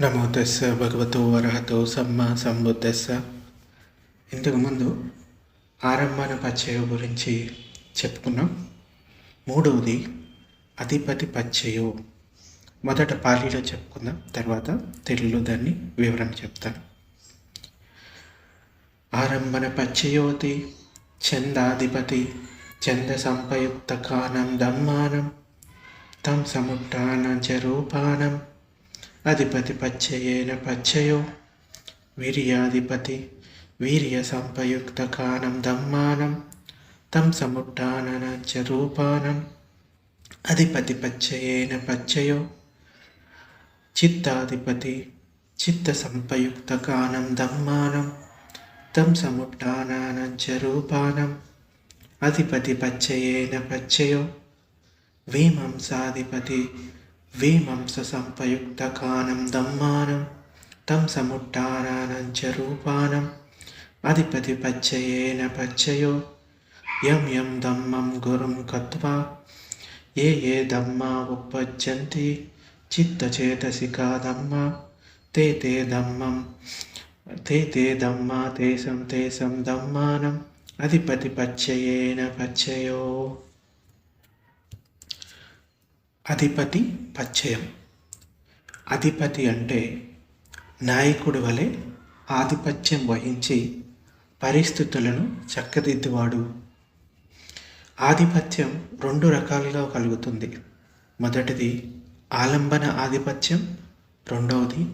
నమో తెస్స భగవతో వరహతో సమ్మ సంబుద్ధస్స ఇంతకుముందు ఆరంభన పచ్చయ గురించి చెప్పుకున్నాం. మూడవది అధిపతి పచ్చయో. మొదట పాలీలో చెప్పుకుందాం తర్వాత తెలుగులో దాన్ని వివరణ చెప్తాను. ఆరంభన పచ్చయోతి చందాధిపతి చంద సంపయుక్త కానం దమ్మానం తం సముట్టాన రూపానం. అధిపతి పచ్చయేన పచ్చయో వీర్యాధిపతి వీర్య సంపయుక్త కానం దమ్మానం తం సముట్టాన రూపానం. అధిపతి పచ్చయేన పచ్చయో చిత్తాధిపతి చిత్త సంపయుక్త కానం దమ్మానం తం సముట్టానంచ రూపానం. అధిపతి పచ్చయేన పచ్చయో వీమంసాధిపతి వీమంస సంపయుక్తకానం దమ్మానం తం సముట్టానానంచ రూపానం అధిపతి పచ్చయేన పచ్చయో యం యం దమ్మం గురుం కత్వా ఏ ఏ దమ్మా ఉపజ్జంతి చిత్తచేతసికా దమ్మ తే తే దమ్మం తే తే దమ్మా తేసం తేసం దమ్మానం అధిపతి పచ్చయేన పచ్చయో అధిపతి పచ్చయం. అధిపతి అంటే నాయకుడి వలె ఆధిపత్యం వహించి పరిస్థితులను చక్కదిద్దువాడు. ఆధిపత్యం రెండు రకాలుగా కలుగుతుంది. మొదటిది ఆలంబన ఆధిపత్యం రెండవది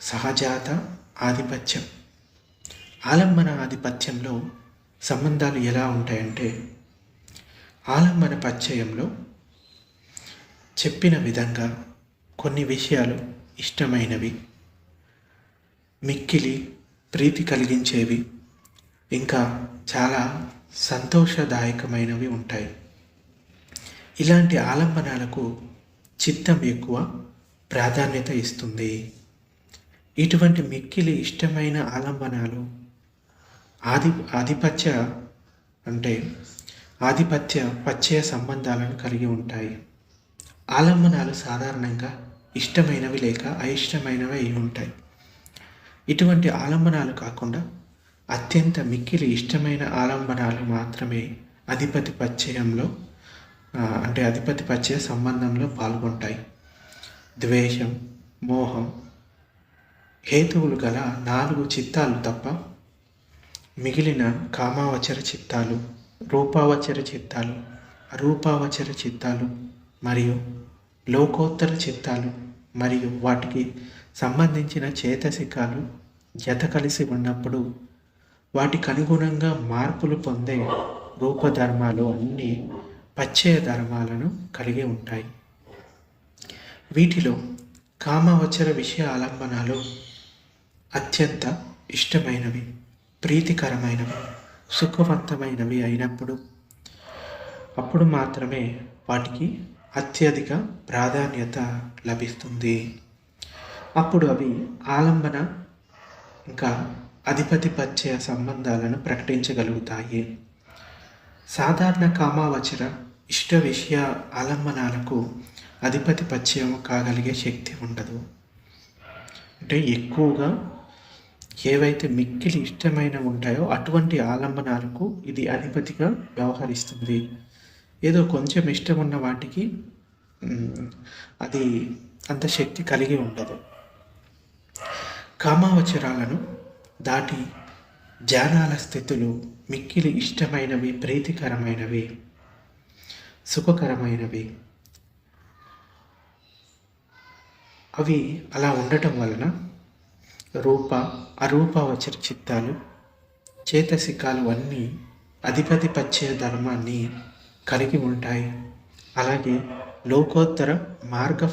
సహజాత ఆధిపత్యం. ఆలంబన ఆధిపత్యంలో సంబంధాలు ఎలా ఉంటాయంటే ఆలంబన పచ్చయంలో చెప్పిన విధంగా కొన్ని విషయాలు ఇష్టమైనవి. మిక్కిలి ప్రీతి కలిగించేవి. ఇంకా చాలా సంతోషదాయకమైనవి ఉంటాయి. ఇలాంటి ఆలంబనాలకు చిత్తం ఎక్కువ ప్రాధాన్యత ఇస్తుంది. ఇటువంటి మిక్కిలి ఇష్టమైన ఆలంబనాలు ఆధి ఆధిపత్య అంటే ఆధిపత్య పచ్చయ సంబంధాలను కలిగి ఉంటాయి. ఆలంబనాలు సాధారణంగా ఇష్టమైనవి లేక అయిష్టమైనవి అయి ఉంటాయి. ఇటువంటి ఆలంబనాలు కాకుండా అత్యంత మిక్కిలి ఇష్టమైన ఆలంబనాలు మాత్రమే అధిపతి పరిచయంలో అంటే అధిపతి పరిచయ సంబంధంలో పాల్గొంటాయి. ద్వేషం మోహం హేతువులు గల నాలుగు చిత్తాలు తప్ప మిగిలిన కామావచర చిత్తాలు రూపావచర చిత్తాలు అరూపావచర చిత్తాలు మరియు లోకోత్తర చిత్తాలు మరియు వాటికి సంబంధించిన చేతసికాలు జత కలిసి ఉన్నప్పుడు వాటికి అనుగుణంగా మార్పులు పొందే రూపధర్మాలు అన్నీ పచ్చయ ధర్మాలను కలిగి ఉంటాయి. వీటిలో కామవచర విషయ ఆలంబనాలు అత్యంత ఇష్టమైనవి ప్రీతికరమైనవి సుఖవంతమైనవి అయినప్పుడు అప్పుడు మాత్రమే వాటికి అత్యధిక ప్రాధాన్యత లభిస్తుంది. అప్పుడు అవి ఆలంబన ఇంకా అధిపతి పచ్చయ సంబంధాలను ప్రకటించగలుగుతాయి. సాధారణ కామావచర ఇష్ట విషయ ఆలంబనాలకు అధిపతి పచ్చయం కాగలిగే శక్తి ఉండదు. అంటే ఎక్కువగా ఏవైతే మిక్కిలి ఇష్టమైన ఉంటాయో అటువంటి ఆలంబనాలకు ఇది అధిపతిగా వ్యవహరిస్తుంది. ఏదో కొంచెం ఇష్టం ఉన్న వాటికి అది అంత శక్తి కలిగి ఉండదు. కామావచరాలను దాటి జానాల స్థితులు మిక్కిలి ఇష్టమైనవి ప్రీతికరమైనవి సుఖకరమైనవి. అవి అలా ఉండటం వలన రూప అరూపవచర చిత్తాలు చేతసికాలు అన్నీ అధిపతి పచ్చే ధర్మాన్ని కలిగి ఉంటాయి. అలాగే లోకోత్తర మార్గ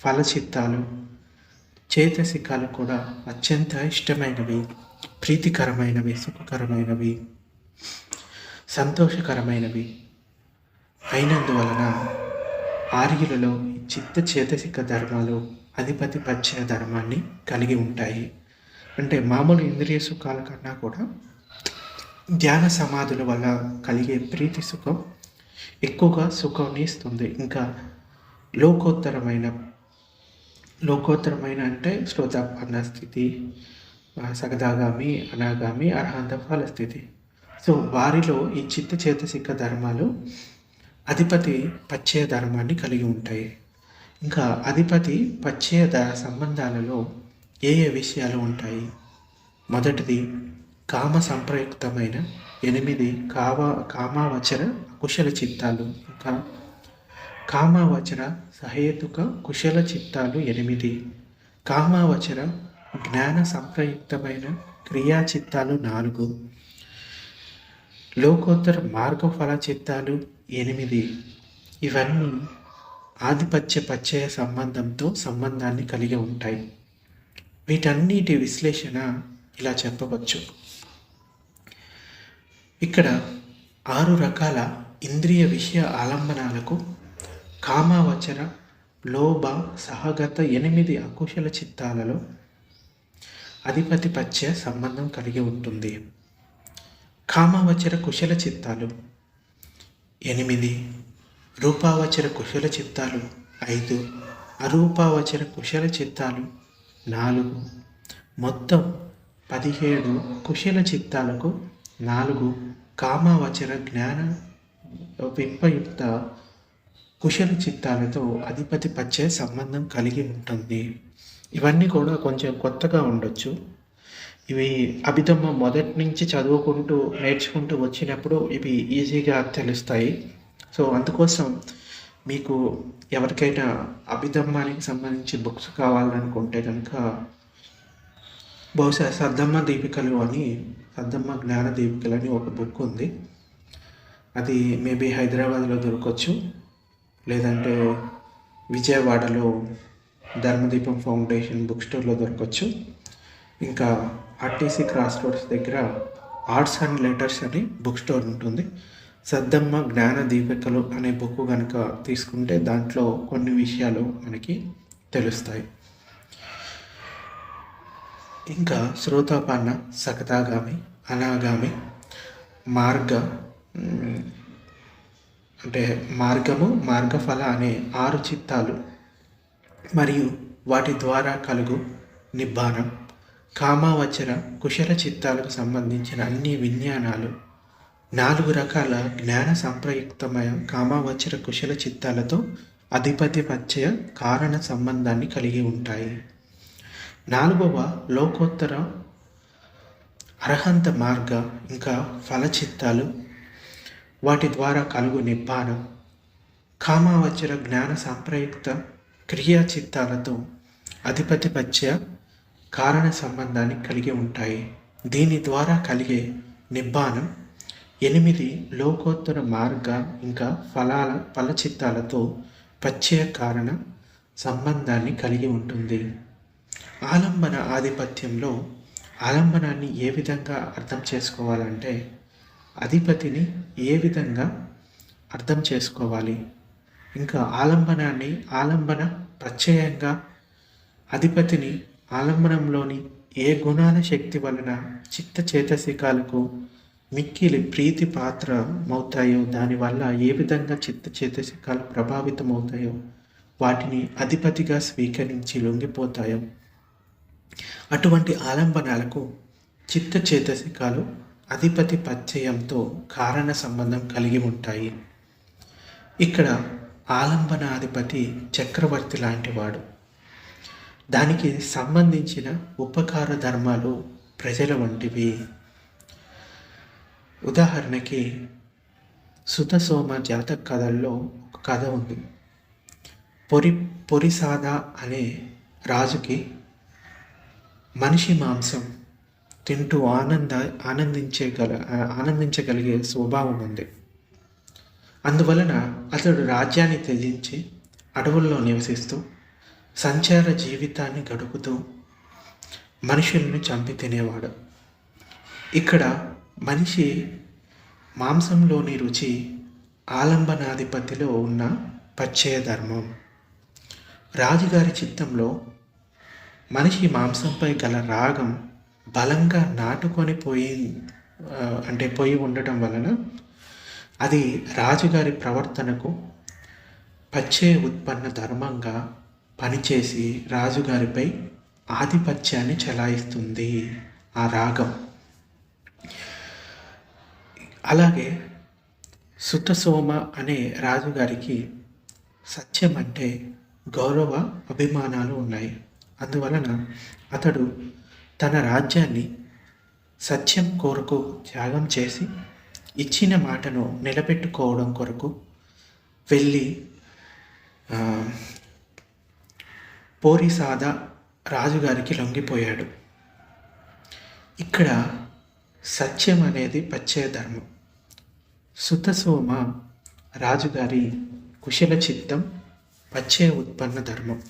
ఫలచిత్తాలు చేతసికాలు కూడా అత్యంత ఇష్టమైనవి ప్రీతికరమైనవి సుఖకరమైనవి సంతోషకరమైనవి. అయినందువలన ఆర్యులలో చిత్త చేతసిక ధర్మాలు అధిపతి పచ్చిన ధర్మాన్ని కలిగి ఉంటాయి. అంటే మామూలు ఇంద్రియ సుఖాల కన్నా కూడా ధ్యాన సమాధుల వల్ల కలిగే ప్రీతి సుఖం ఎక్కువగా సుఖాన్ని ఇస్తుంది. ఇంకా లోకోత్తరమైన లోకోత్తరమైన అంటే శ్రోతాపన్న స్థితి సగదాగామి అనాగామి అర్హాంత ఫల స్థితి. సో వారిలో ఈ చిత్త చేతసిక ధర్మాలు అధిపతి పచ్చయ ధర్మాన్ని కలిగి ఉంటాయి. ఇంకా అధిపతి పచ్చయ సంబంధాలలో ఏ ఏ విషయాలు ఉంటాయి? మొదటిది కామ సంప్రయుక్తమైన ఎనిమిది కావా కామావచర కుశల చిత్తాలు. ఇంకా కామావచర సహేతుక కుశల చిత్తాలు ఎనిమిది. కామావచర జ్ఞాన సంప్రయుక్తమైన క్రియా చిత్తాలు నాలుగు. లోకోత్తర మార్గఫల చిత్తాలు ఎనిమిది. ఇవన్నీ ఆధిపత్య పచ్చయ సంబంధంతో సంబంధాన్ని కలిగి ఉంటాయి. వీటన్నిటి విశ్లేషణ ఇలా చెప్పవచ్చు. ఇక్కడ ఆరు రకాల ఇంద్రియ విషయ ఆలంబనాలకు కామావచర లోభ సహగత ఎనిమిది అకుశల చిత్తాలలో అధిపతి పచ్చ సంబంధం కలిగి ఉంటుంది. కామావచర కుశల చిత్తాలు ఎనిమిది రూపావచర కుశల చిత్తాలు ఐదు అరూపావచర కుశల చిత్తాలు నాలుగు మొత్తం పదిహేడు కుశల చిత్తాలకు నాలుగు కామావచర జ్ఞాన వింపయుక్త కుశల చిత్తాలతో అధిపతి పచ్చే సంబంధం కలిగి ఉంటుంది. ఇవన్నీ కూడా కొంచెం కొత్తగా ఉండొచ్చు. ఇవి అభిధమ్మ మొదటి నుంచి చదువుకుంటూ నేర్చుకుంటూ వచ్చినప్పుడు ఇవి ఈజీగా తెలుస్తాయి. సో అందుకోసం మీకు ఎవరికైనా అభిధమ్మానికి సంబంధించి బుక్స్ కావాలనుకుంటే కనుక బహుశా సద్దమ్మ దీపికలు అని సద్దమ్మ జ్ఞాన దీపికలు అని ఒక బుక్ ఉంది. అది మేబీ హైదరాబాద్లో దొరకవచ్చు లేదంటే విజయవాడలో ధర్మదీపం ఫౌండేషన్ బుక్ స్టోర్లో దొరకవచ్చు ఇంకా ఆర్టీసీ క్రాస్ రోడ్స్ దగ్గర ఆర్ట్స్ అండ్ లెటర్స్ అని బుక్ స్టోర్ ఉంటుంది. సద్దమ్మ జ్ఞాన దీపికలు అనే బుక్ కనుక తీసుకుంటే దాంట్లో కొన్ని విషయాలు మనకి తెలుస్తాయి. ఇంకా శ్రోతాపన్న సకతాగామి అనాగామి మార్గ అంటే మార్గము మార్గఫల అనే ఆరు చిత్తాలు మరియు వాటి ద్వారా కలుగు నిబ్బానం కామావచర కుశల చిత్తాలకు సంబంధించిన అన్ని విజ్ఞానాలు. నాలుగు రకాల జ్ఞాన సంప్రయుక్తమైన కామావచర కుశల చిత్తాలతో అధిపతి పచ్చయ కారణ సంబంధాన్ని కలిగి ఉంటాయి. నాలుగవ లోకోత్తర అర్హంత మార్గ ఇంకా ఫలచిత్తాలు వాటి ద్వారా కలుగు నిబ్బానం కామావచర జ్ఞాన సంప్రయుక్త క్రియాచిత్తాలతో అధిపతి పత్య కారణ సంబంధాన్ని కలిగి ఉంటాయి. దీని ద్వారా కలిగే నిబ్బానం ఎనిమిది లోకోత్తర మార్గ ఇంకా ఫలాల ఫలచిత్తాలతో పచ్చయ కారణ సంబంధాన్ని కలిగి ఉంటుంది. ఆలంబన ఆధిపత్యంలో ఆలంబనాన్ని ఏ విధంగా అర్థం చేసుకోవాలంటే అధిపతిని ఏ విధంగా అర్థం చేసుకోవాలి? ఇంకా ఆలంబనాన్ని ఆలంబన ప్రత్యయంగా అధిపతిని ఆలంబనంలోని ఏ గుణాల శక్తి వలన చిత్త చేతసికాలకు మిక్కిలి ప్రీతి పాత్ర అవుతాయో దానివల్ల ఏ విధంగా చిత్త చేతసికాలు ప్రభావితమవుతాయో వాటిని అధిపతిగా స్వీకరించి లొంగిపోతాయో అటువంటి ఆలంబనాలకు చిత్త చేతసికాలు అధిపతి పరిచయంతో కారణ సంబంధం కలిగి ఉంటాయి. ఇక్కడ ఆలంబనాధిపతి చక్రవర్తి లాంటివాడు దానికి సంబంధించిన ఉపకార ధర్మాలు ప్రజల వంటివి. ఉదాహరణకి సుతసోమ జాతక కథల్లో ఒక కథ ఉంది. పొరి పొరిసాద అనే రాజుకి మనిషి మాంసం తింటూ ఆనంద ఆనందించగల ఆనందించగలిగే స్వభావం ఉంది. అందువలన అతడు రాజ్యాన్ని త్యజించి అడవుల్లో నివసిస్తూ సంచార జీవితాన్ని గడుపుతూ మనుషులను చంపి తినేవాడు. ఇక్కడ మనిషి మాంసంలోని రుచి ఆలంబనాధిపతిలో ఉన్న పచ్చయ ధర్మం. రాజుగారి చిత్తంలో మనిషి మాంసంపై గల రాగం బలంగా నాటుకొని పోయి అంటే పోయి ఉండటం వలన అది రాజుగారి ప్రవర్తనకు పచ్చే ఉత్పన్న ధర్మంగా పనిచేసి రాజుగారిపై ఆధిపత్యాన్ని చెలాయిస్తుంది ఆ రాగం. అలాగే సుతసోమ అనే రాజుగారికి సత్యం అంటే గౌరవ అభిమానాలు ఉన్నాయి. అందువలన అతడు తన రాజ్యాన్ని సత్యం కొరకు త్యాగం చేసి ఇచ్చిన మాటను నిలబెట్టుకోవడం కొరకు వెళ్ళి పోరిసాద రాజుగారికి లొంగిపోయాడు. ఇక్కడ సత్యం అనేది పచ్చే ధర్మం. సుతసోమ రాజుగారి కుశల చిత్తం పచ్చే ఉత్పన్న ధర్మం.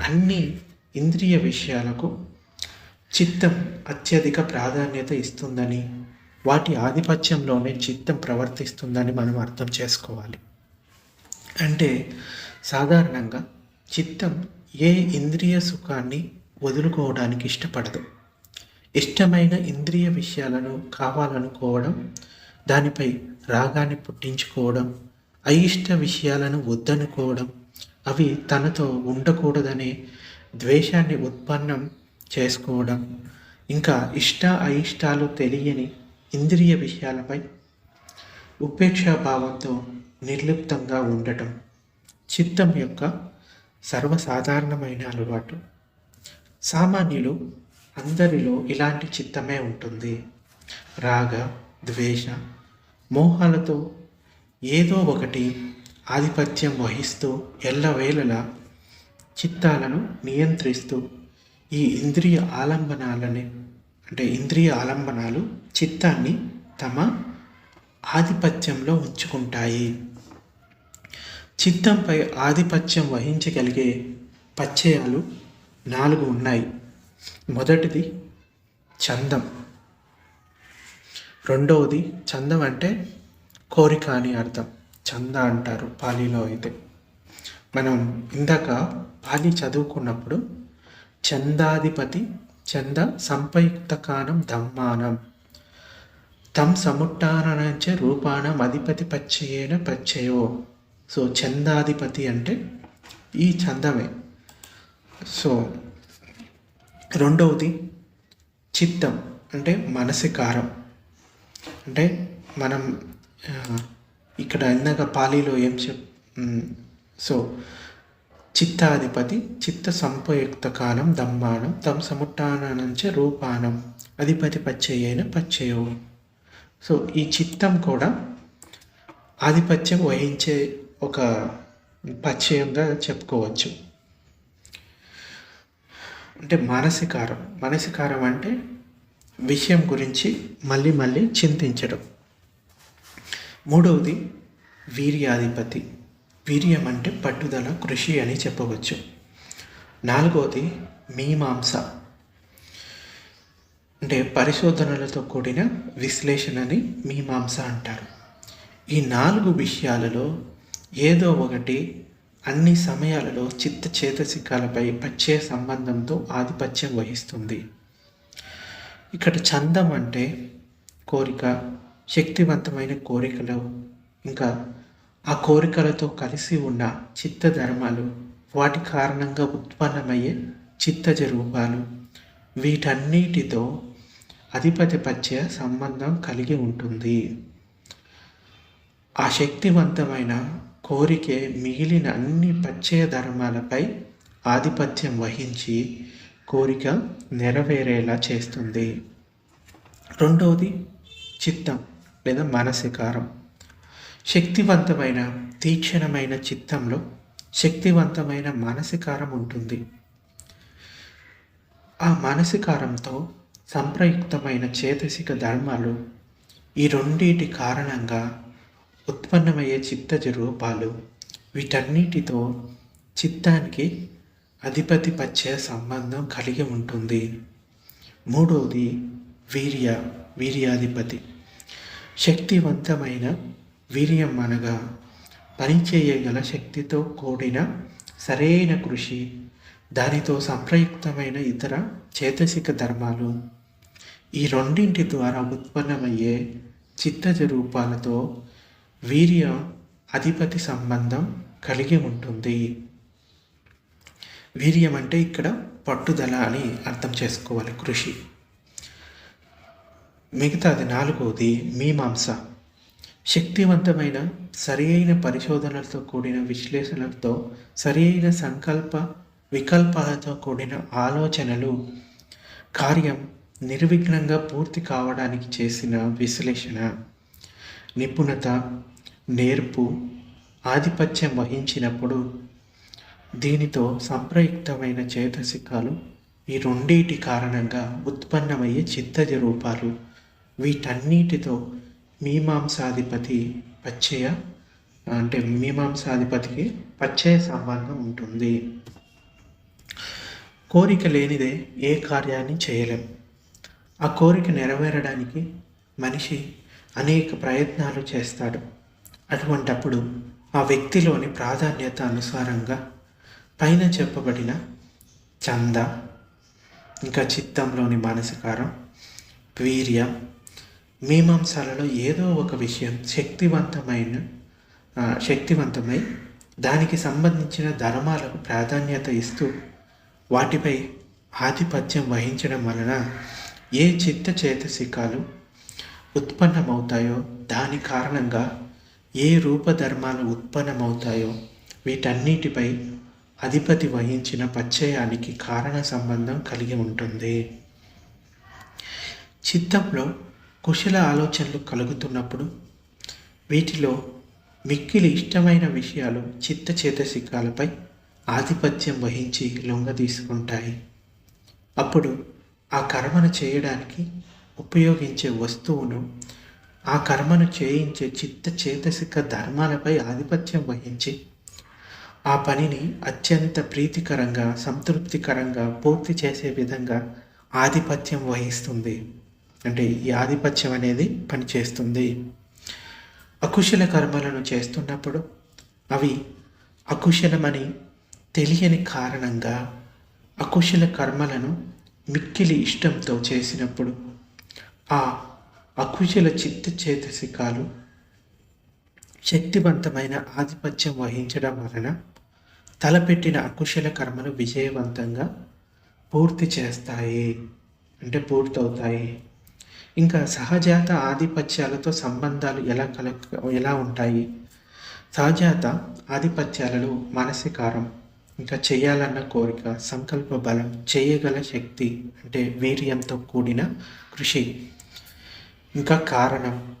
అన్నీ ఇంద్రియ విషయాలకు చిత్తం అత్యధిక ప్రాధాన్యత ఇస్తుందని వాటి ఆధిపత్యంలోనే చిత్తం ప్రవర్తిస్తుందని మనం అర్థం చేసుకోవాలి. అంటే సాధారణంగా చిత్తం ఏ ఇంద్రియ సుఖాన్ని వదులుకోవడానికి ఇష్టపడదు. ఇష్టమైన ఇంద్రియ విషయాలను కావాలనుకోవడం దానిపై రాగాన్ని పుట్టించుకోవడం అయిష్ట విషయాలను వద్దనుకోవడం అవి తనతో ఉండకూడదనే ద్వేషాన్ని ఉత్పన్నం చేసుకోవడం ఇంకా ఇష్ట అయిష్టాలు తెలియని ఇంద్రియ విషయాలపై ఉపేక్షాభావంతో నిర్లిప్తంగా ఉండటం చిత్తం యొక్క సర్వసాధారణమైన అలవాటు. సామాన్యులు అందరిలో ఇలాంటి చిత్తమే ఉంటుంది. రాగ ద్వేష మోహాలతో ఏదో ఒకటి ఆధిపత్యం వహిస్తూ ఎల్లవేళలా చిత్తాలను నియంత్రిస్తూ ఈ ఇంద్రియ ఆలంబనాలని అంటే ఇంద్రియ ఆలంబనాలు చిత్తాన్ని తమ ఆధిపత్యంలో ఉంచుకుంటాయి. చిత్తంపై ఆధిపత్యం వహించగలిగే పచ్చయాలు నాలుగు ఉన్నాయి. మొదటిది చందం రెండవది చందం అంటే కోరిక అని అర్థం. చంద అంటారు పాలీలో అయితే. మనం ఇందాక పాలి చదువుకున్నప్పుడు చందాధిపతి చంద సంపయుక్త కానం దమ్మానం తమ్ సముట్టానంచే రూపానం అధిపతి పచ్చయేన పచ్చయో. సో చందాధిపతి అంటే ఈ చందమే సో రెండవది చిత్తం అంటే మనసికారం. అంటే మనం ఇక్కడ ఇందాక పాలీలో ఏం చెప్ సో చిత్తాధిపతి చిత్త సంపయుక్త కాలం దమ్మానం తమ సముట్టానంచ రూపానం అధిపతి పచ్చయ్యైన పచ్చయో. సో ఈ చిత్తం కూడా ఆధిపత్యం వహించే ఒక పచ్చయంగా చెప్పుకోవచ్చు. అంటే మానసికారం మానసికారం అంటే విషయం గురించి మళ్ళీ మళ్ళీ చింతించడం. మూడవది వీర్యాధిపతి. వీర్యం అంటే పట్టుదల కృషి అని చెప్పవచ్చు. నాలుగవది మీమాంస. అంటే పరిశోధనలతో కూడిన విశ్లేషణని మీమాంస అంటారు. ఈ నాలుగు విషయాలలో ఏదో ఒకటి అన్ని సమయాలలో చిత్త చేతసికాలపై పచ్చే సంబంధంతో ఆధిపత్యం వహిస్తుంది. ఇక్కడ చందం అంటే కోరిక శక్తివంతమైన కోరికలు ఇంకా ఆ కోరికలతో కలిసి ఉన్న చిత్త ధర్మాలు వాటి కారణంగా ఉత్పన్నమయ్యే చిత్తజ రూపాలు వీటన్నిటితో అధిపతి పత్య సంబంధం కలిగి ఉంటుంది. ఆ శక్తివంతమైన కోరికే మిగిలిన అన్ని పచ్చయ ధర్మాలపై ఆధిపత్యం వహించి కోరిక నెరవేరేలా చేస్తుంది. రెండవది చిత్తం లేదా మానసికారం. శక్తివంతమైన తీక్షణమైన చిత్తంలో శక్తివంతమైన మానసికారం ఉంటుంది. ఆ మానసికారంతో సంప్రయుక్తమైన చేతసిక ధర్మాలు ఈ రెండింటి కారణంగా ఉత్పన్నమయ్యే చిత్తజ రూపాలు వీటన్నిటితో చిత్తానికి అధిపతి పచ్చే సంబంధం కలిగి ఉంటుంది. మూడవది వీర్య వీర్యాధిపతి. శక్తివంతమైన వీర్యం అనగా పనిచేయగల శక్తితో కూడిన సరైన కృషి దానితో సంప్రయుక్తమైన ఇతర చేతసిక ధర్మాలు. ఈ రెండింటి ద్వారా ఉత్పన్నమయ్యే చిత్తజ రూపాలతో వీర్య అధిపతి సంబంధం కలిగి ఉంటుంది. వీర్యం అంటే ఇక్కడ పట్టుదల అని అర్థం చేసుకోవాలి కృషి. మిగతాది నాలుగవది మీమాంస. శక్తివంతమైన సరి అయిన పరిశోధనలతో కూడిన విశ్లేషణలతో సరి అయిన సంకల్ప వికల్పాలతో కూడిన ఆలోచనలు కార్యం నిర్విఘ్నంగా పూర్తి కావడానికి చేసిన విశ్లేషణ. నిపుణత నేర్పు ఆధిపత్యం వహించినప్పుడు దీనితో సంప్రయుక్తమైన చేతసికాలు ఈ రెండింటి కారణంగా ఉత్పన్నమయ్యే చిత్తజ రూపాలు. వీటన్నిటితో మీమాంసాధిపతి పచ్చయ అంటే మీమాంసాధిపతికి పచ్చయ సంబంధం ఉంటుంది. కోరిక లేనిదే ఏ కార్యాన్ని చేయలేం. ఆ కోరిక నెరవేరడానికి మనిషి అనేక ప్రయత్నాలు చేస్తాడు. అటువంటప్పుడు ఆ వ్యక్తిలోని ప్రాధాన్యత అనుసారంగా పైన చెప్పబడిన చంద ఇంకా చిత్తంలోని మానసికారం వీర్యం మీమాంసాలలో ఏదో ఒక విషయం శక్తివంతమైన శక్తివంతమై దానికి సంబంధించిన ధర్మాలకు ప్రాధాన్యత ఇస్తూ వాటిపై ఆధిపత్యం వహించడం వలన ఏ చిత్త చేతసికాలు ఉత్పన్నమవుతాయో దాని కారణంగా ఏ రూపధర్మాలు ఉత్పన్నమవుతాయో వీటన్నిటిపై అధిపతి వహించిన పచ్చయానికి కారణ సంబంధం కలిగి ఉంటుంది. చిత్తంలో కుశల ఆలోచనలు కలుగుతున్నప్పుడు వీటిలో మిక్కిలి ఇష్టమైన విషయాలు చిత్తచేతసికాలపై ఆధిపత్యం వహించి లొంగ తీసుకుంటాయి అప్పుడు ఆ కర్మను చేయడానికి ఉపయోగించే వస్తువును ఆ కర్మను చేయించే చిత్త చేతసిక ధర్మాలపై ఆధిపత్యం వహించి ఆ పనిని అత్యంత ప్రీతికరంగా సంతృప్తికరంగా పూర్తి చేసే విధంగా ఆధిపత్యం వహిస్తుంది. అంటే ఈ ఆధిపత్యం అనేది పనిచేస్తుంది. అకుశల కర్మలను చేస్తున్నప్పుడు అవి అకుశలమని తెలియని కారణంగా అకుశల కర్మలను మిక్కిలి ఇష్టంతో చేసినప్పుడు ఆ అకుశల చిత్త చేతసికాలు శక్తివంతమైన ఆధిపత్యం వహించడం వలన తలపెట్టిన అకుశల కర్మలు విజయవంతంగా పూర్తి చేస్తాయి. అంటే పూర్తవుతాయి. ఇంకా సహజాత ఆధిపత్యాలతో సంబంధాలు ఎలా కల ఎలా ఉంటాయి? సహజాత ఆధిపత్యాలలో మానసికారం ఇంకా చేయాలన్న కోరిక సంకల్ప బలం చేయగల శక్తి అంటే వీర్యంతో కూడిన కృషి. ఇంకా కారణం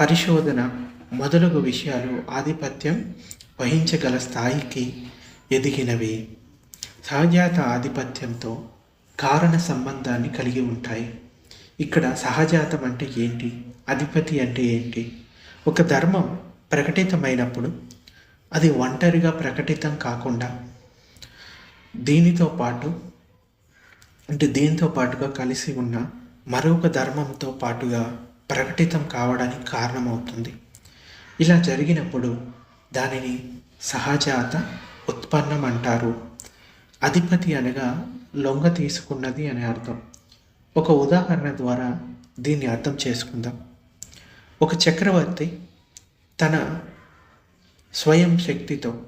పరిశోధన మొదలగు విషయాలు ఆధిపత్యం వహించగల స్థాయికి ఎదిగినవి. సహజాత ఆధిపత్యంతో కారణ సంబంధాన్ని కలిగి ఉంటాయి. ఇక్కడ సహజాతం అంటే ఏంటి? అధిపతి అంటే ఏంటి? ఒక ధర్మం ప్రకటితమైనప్పుడు అది ఒంటరిగా ప్రకటితం కాకుండా దీనితో పాటు అంటే దీనితో పాటుగా కలిసి ఉన్న మరొక ధర్మంతో పాటుగా ప్రకటితం కావడానికి కారణమవుతుంది. ఇలా జరిగినప్పుడు దానిని సహజాత ఉత్పన్నం అంటారు. అధిపతి అనగా లొంగ తీసుకున్నది అనే అర్థం. ఒక ఉదాహరణ ద్వారా దీన్ని అర్థం చేసుకుందాం. ఒక చక్రవర్తి తన స్వయం శక్తితో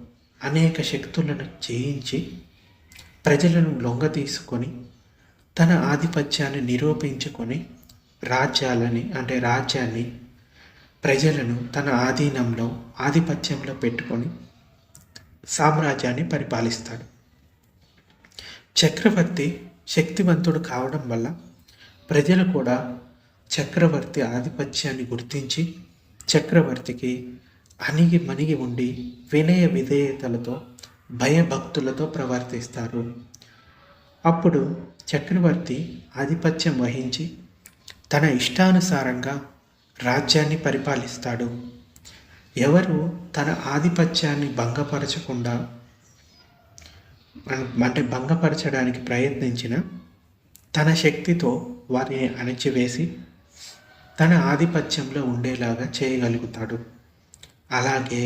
అనేక శక్తులను జయించి ప్రజలను లొంగ తీసుకొని తన ఆధిపత్యాన్ని నిరూపించుకొని రాజ్యాలని అంటే రాజ్యాన్ని ప్రజలను తన ఆధీనంలో ఆధిపత్యంలో పెట్టుకొని సామ్రాజ్యాన్ని పరిపాలిస్తాడు. చక్రవర్తి శక్తివంతుడు కావడం వల్ల ప్రజలు కూడా చక్రవర్తి ఆధిపత్యాన్ని గుర్తించి చక్రవర్తికి అణిగి మణిగి ఉండి వినయ విధేయతలతో భయభక్తులతో ప్రవర్తిస్తారు. అప్పుడు చక్రవర్తి ఆధిపత్యం వహించి తన ఇష్టానుసారంగా రాజ్యాన్ని పరిపాలిస్తాడు. ఎవరు తన ఆధిపత్యాన్ని భంగపరచకుండా అంటే భంగపరచడానికి ప్రయత్నించిన తన శక్తితో వారిని అణచివేసి తన ఆధిపత్యంలో ఉండేలాగా చేయగలుగుతాడు. అలాగే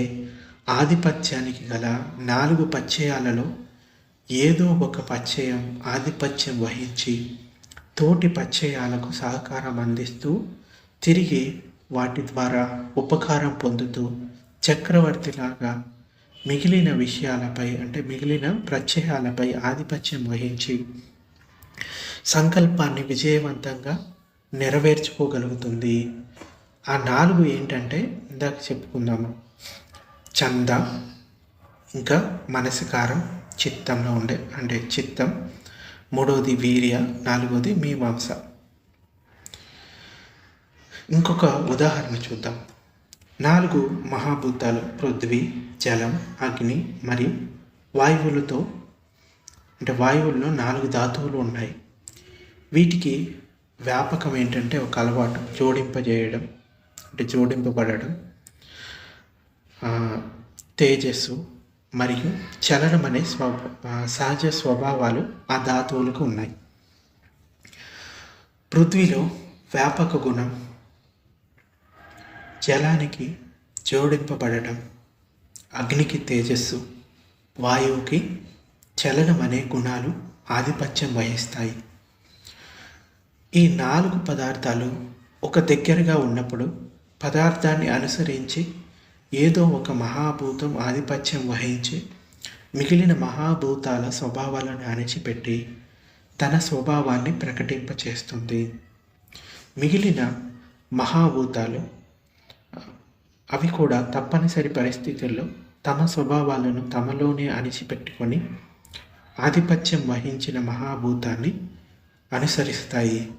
ఆధిపత్యానికి గల నాలుగు పచ్చయాలలో ఏదో ఒక పచ్చయం ఆధిపత్యం వహించి తోటి పచ్చయాలకు సహకారం అందిస్తూ తిరిగి వాటి ద్వారా ఉపకారం పొందుతూ చక్రవర్తిలాగా మిగిలిన విషయాలపై అంటే మిగిలిన ప్రత్యయాలపై ఆధిపత్యం వహించి సంకల్పాన్ని విజయవంతంగా నెరవేర్చుకోగలుగుతుంది. ఆ నాలుగు ఏంటంటే ఇందాక చెప్పుకుందాము చంద ఇంకా మనసికారం చిత్తంలో ఉండే అంటే చిత్తం. మూడవది వీర్య నాలుగవది మీమాంస. ఇంకొక ఉదాహరణ చూద్దాం. నాలుగు మహాభూతాలు పృథ్వీ జలం అగ్ని మరియు వాయువులతో అంటే వాయువుల్లో నాలుగు ధాతువులు ఉన్నాయి. వీటికి వ్యాపకం ఏంటంటే ఒక అలవాటు జోడింపజేయడం అంటే జోడింపబడడం తేజస్సు మరియు చలనం అనే స్వభా సహజ స్వభావాలు ఆ ధాతువులకు ఉన్నాయి. పృథ్వీలో వ్యాపక గుణం జలానికి జోడింపబడటం అగ్నికి తేజస్సు వాయువుకి చలనం అనే గుణాలు ఆధిపత్యం వహిస్తాయి. ఈ నాలుగు పదార్థాలు ఒక దగ్గరగా ఉన్నప్పుడు పదార్థాన్ని అనుసరించి ఏదో ఒక మహాభూతం ఆధిపత్యం వహించి మిగిలిన మహాభూతాల స్వభావాలను అణిచిపెట్టి తన స్వభావాన్ని ప్రకటింపచేస్తుంది. మిగిలిన మహాభూతాలు అవి కూడా తప్పనిసరి పరిస్థితుల్లో తమ స్వభావాలను తమలోనే అణిచిపెట్టుకొని ఆధిపత్యం వహించిన మహాభూతాన్ని అనుసరిస్తాయి.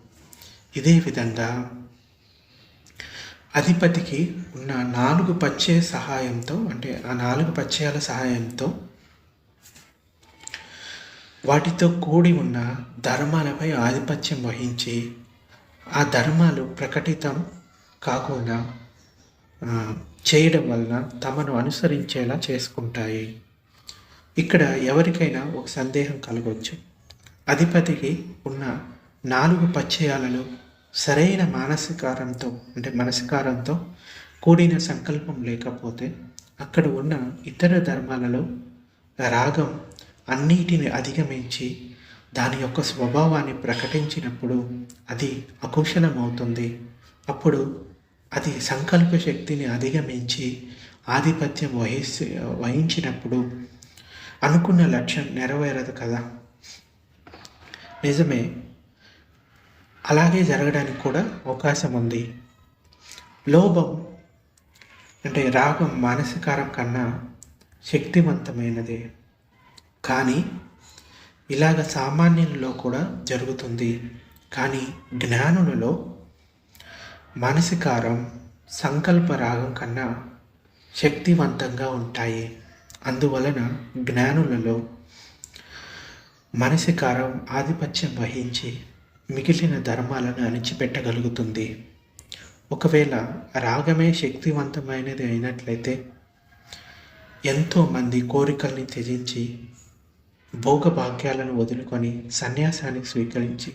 ఇదే విధంగా అధిపతికి ఉన్న నాలుగు పచ్చే సహాయంతో అంటే ఆ నాలుగు పచ్చయాల సహాయంతో వాటితో కూడి ఉన్న ధర్మాలపై ఆధిపత్యం వహించి ఆ ధర్మాలు ప్రకటితం కాకుండా చేయడం వలన తమను అనుసరించేలా చేసుకుంటాయి. ఇక్కడ ఎవరికైనా ఒక సందేహం కలగవచ్చు. అధిపతికి ఉన్న నాలుగు పచ్చయాలలో సరైన మానసికారంతో అంటే మనసికారంతో కూడిన సంకల్పం లేకపోతే అక్కడ ఉన్న ఇతర ధర్మాలలో రాగం అన్నిటిని అధిగమించి దాని యొక్క స్వభావాన్ని ప్రకటించినప్పుడు అది అకుశలమవుతుంది. అప్పుడు అది సంకల్ప శక్తిని అధిగమించి ఆధిపత్యం వహిసి వహించినప్పుడు అనుకున్న లక్ష్యం నెరవేరదు కదా. నిజమే. అలాగే జరగడానికి కూడా అవకాశం ఉంది. లోభం అంటే రాగం మానసికారం కన్నా శక్తివంతమైనది. కానీ ఇలాగ సామాన్యులలో కూడా జరుగుతుంది. కానీ జ్ఞానులలో మానసికారం సంకల్ప రాగం కన్నా శక్తివంతంగా ఉంటాయి. అందువలన జ్ఞానులలో మనసికారం ఆధిపత్యం వహించి మిగిలిన ధర్మాలను అణిచిపెట్టగలుగుతుంది. ఒకవేళ రాగమే శక్తివంతమైనది అయినట్లయితే ఎంతోమంది కోరికల్ని త్యజించి భోగభాగ్యాలను వదులుకొని సన్యాసాన్ని స్వీకరించి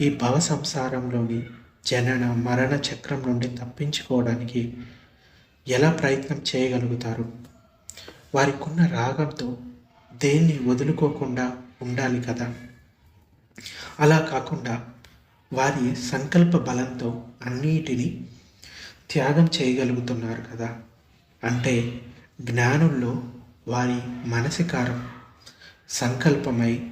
ఈ భవ సంసారంలోని జనన మరణ చక్రం నుండి తప్పించుకోవడానికి ఎలా ప్రయత్నం చేయగలుగుతారు? వారికున్న రాగంతో దేన్ని వదులుకోకుండా ఉండాలి కదా? అలా కాకుండా వారి సంకల్ప బలంతో అన్నిటినీ త్యాగం చేయగలుగుతున్నారు కదా? అంటే జ్ఞానుల్లో వారి మనసికారం సంకల్పమై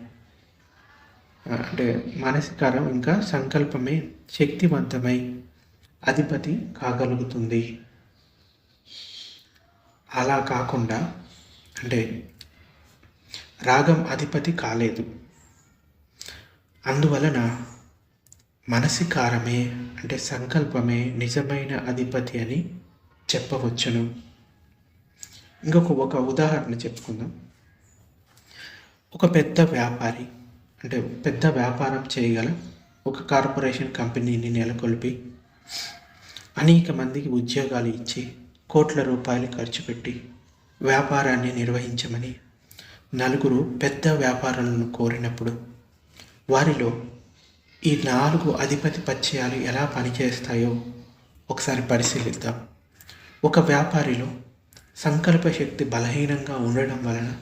అంటే మానసికారం ఇంకా సంకల్పమే శక్తివంతమై అధిపతి కాగలుగుతుంది. అలా కాకుండా అంటే రాగం అధిపతి కాలేదు. అందువలన మనసికారమే అంటే సంకల్పమే నిజమైన అధిపతి అని చెప్పవచ్చును. ఇంకొక ఒక ఉదాహరణ చెప్పుకుందాం. ఒక పెద్ద వ్యాపారి అంటే పెద్ద వ్యాపారం చేయగల ఒక కార్పొరేషన్ కంపెనీని నెలకొల్పి అనేక మందికి ఉద్యోగాలు ఇచ్చి కోట్ల రూపాయలు ఖర్చు పెట్టి వ్యాపారాన్ని నిర్వహించమని నలుగురు పెద్ద వ్యాపారాలను కోరినప్పుడు వారిలో ఈ నాలుగు అధిపతి పరిచయాలు ఎలా పనిచేస్తాయో ఒకసారి పరిశీలిద్దాం. ఒక వ్యాపారిలో సంకల్ప శక్తి బలహీనంగా ఉండడం వలన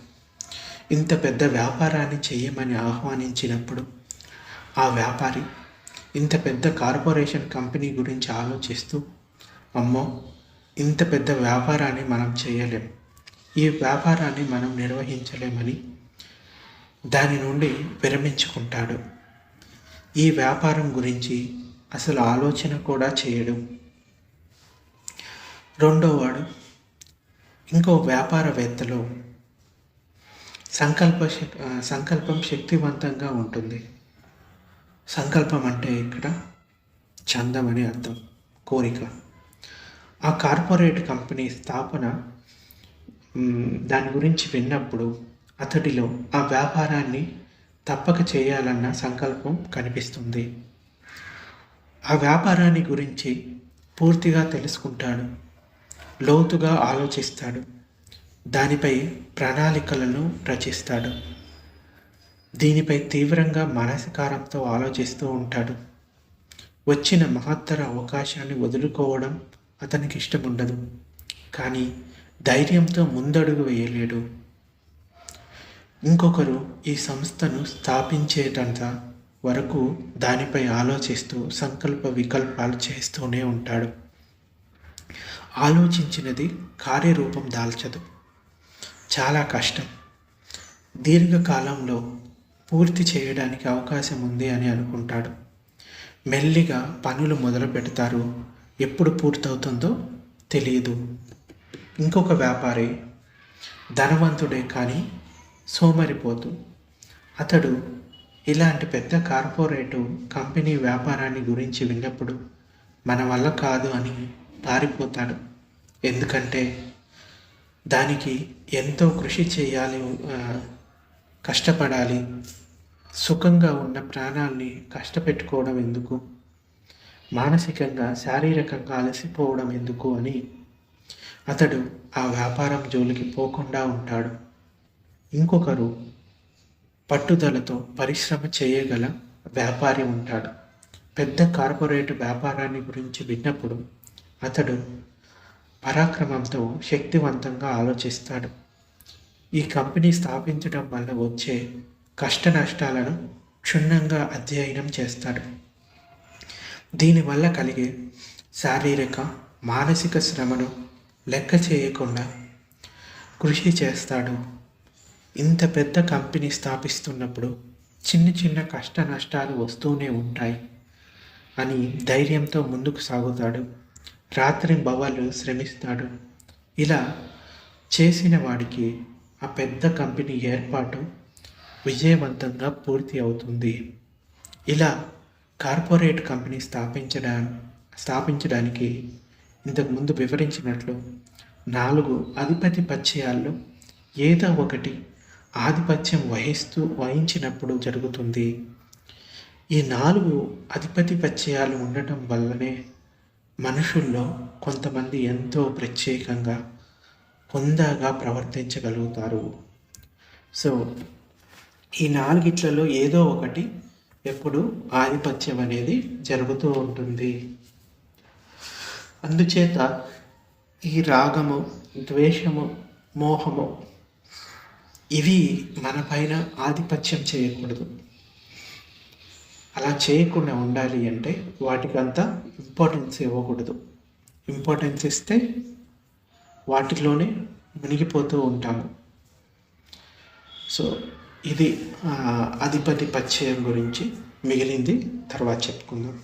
ఇంత పెద్ద వ్యాపారాన్ని చేయమని ఆహ్వానించినప్పుడు ఆ వ్యాపారి ఇంత పెద్ద కార్పొరేషన్ కంపెనీ గురించి ఆలోచిస్తూ అమ్మో ఇంత పెద్ద వ్యాపారాన్ని మనం చేయలేం. ఈ వ్యాపారాన్ని మనం నిర్వహించలేమని దాని నుండి విరమించుకుంటాడు. ఈ వ్యాపారం గురించి అసలు ఆలోచన కూడా చేయడు. రెండోవాడు ఇంకో వ్యాపారవేత్తలో సంకల్ప సంకల్పం శక్తివంతంగా ఉంటుంది. సంకల్పం అంటే ఇక్కడ చందం అని అర్థం కోరిక. ఆ కార్పొరేట్ కంపెనీ స్థాపన దాని గురించి విన్నప్పుడు అతడిలో ఆ వ్యాపారాన్ని తప్పక చేయాలన్న సంకల్పం కనిపిస్తుంది. ఆ వ్యాపారాన్ని గురించి పూర్తిగా తెలుసుకుంటాడు. లోతుగా ఆలోచిస్తాడు. దానిపై ప్రణాళికలను రచిస్తాడు. దీనిపై తీవ్రంగా మానసికారంతో ఆలోచిస్తూ ఉంటాడు. వచ్చిన మహత్తర అవకాశాన్ని వదులుకోవడం అతనికి ఇష్టం ఉండదు కానీ ధైర్యంతో ముందడుగు వేయలేడు. ఇంకొకరు ఈ సంస్థను స్థాపించేటంత వరకు దానిపై ఆలోచిస్తూ సంకల్ప వికల్పాలు చేస్తూనే ఉంటాడు. ఆలోచించినది కార్యరూపం దాల్చదు. చాలా కష్టం. దీర్ఘకాలంలో పూర్తి చేయడానికి అవకాశం ఉంది అని అనుకుంటాడు. మెల్లిగా పనులు మొదలు పెడతారు ఎప్పుడు పూర్తవుతుందో తెలియదు ఇంకొక వ్యాపారి ధనవంతుడే కానీ సోమరిపోతు అతడు ఇలాంటి పెద్ద కార్పొరేటు కంపెనీ వ్యాపారాన్ని గురించి విన్నప్పుడు మన వల్ల కాదు అని పారిపోతాడు. ఎందుకంటే దానికి ఎంతో కృషి చేయాలి కష్టపడాలి సుఖంగా ఉన్న ప్రాణాల్ని కష్టపెట్టుకోవడం ఎందుకు? మానసికంగా శారీరకంగా అలసిపోవడం ఎందుకు అని అతడు ఆ వ్యాపారం జోలికి పోకుండా ఉంటాడు. ఇంకొకరు పట్టుదలతో పరిశ్రమ చేయగల వ్యాపారి ఉంటాడు. పెద్ద కార్పొరేట్ వ్యాపారాన్ని గురించి విన్నప్పుడు అతడు పరాక్రమంతో శక్తివంతంగా ఆలోచిస్తాడు. ఈ కంపెనీ స్థాపించడం వల్ల వచ్చే కష్ట నష్టాలను క్షుణ్ణంగా అధ్యయనం చేస్తాడు. దీనివల్ల కలిగే శారీరక మానసిక శ్రమను లెక్క చేయకుండా కృషి చేస్తాడు. ఇంత పెద్ద కంపెనీ స్థాపిస్తున్నప్పుడు చిన్న చిన్న కష్ట నష్టాలు వస్తూనే ఉంటాయి అని ధైర్యంతో ముందుకు సాగుతాడు. రాత్రి భవాలు శ్రమిస్తాడు. ఇలా చేసిన వాడికి ఆ పెద్ద కంపెనీ ఏర్పాటు విజయవంతంగా పూర్తి అవుతుంది. ఇలా కార్పొరేట్ కంపెనీ స్థాపించడా స్థాపించడానికి ఇంతకుముందు వివరించినట్లు నాలుగు అధిపతి పరిచయాల్లో ఏదో ఒకటి ఆధిపత్యం వహిస్తూ వహించినప్పుడు జరుగుతుంది. ఈ నాలుగు అధిపతి పరిచయాలు ఉండటం వల్లనే మనుషుల్లో కొంతమంది ఎంతో ప్రత్యేకంగా హుందాగా ప్రవర్తించగలుగుతారు. సో ఈ నాలుగిట్లలో ఏదో ఒకటి ఎప్పుడు ఆధిపత్యం అనేది జరుగుతూ ఉంటుంది. అందుచేత ఈ రాగము ద్వేషము మోహము ఇవి మనపైన ఆధిపత్యం చేయకూడదు. అలా చేయకుండా ఉండాలి అంటే వాటికంతా ఇంపార్టెన్స్ ఇవ్వకూడదు. ఇంపార్టెన్స్ ఇస్తే వాటిలోనే మునిగిపోతూ ఉంటాము. సో ఇది అధిపతి పరిచయం గురించి మిగిలింది. తర్వాత చెప్పుకుందాం.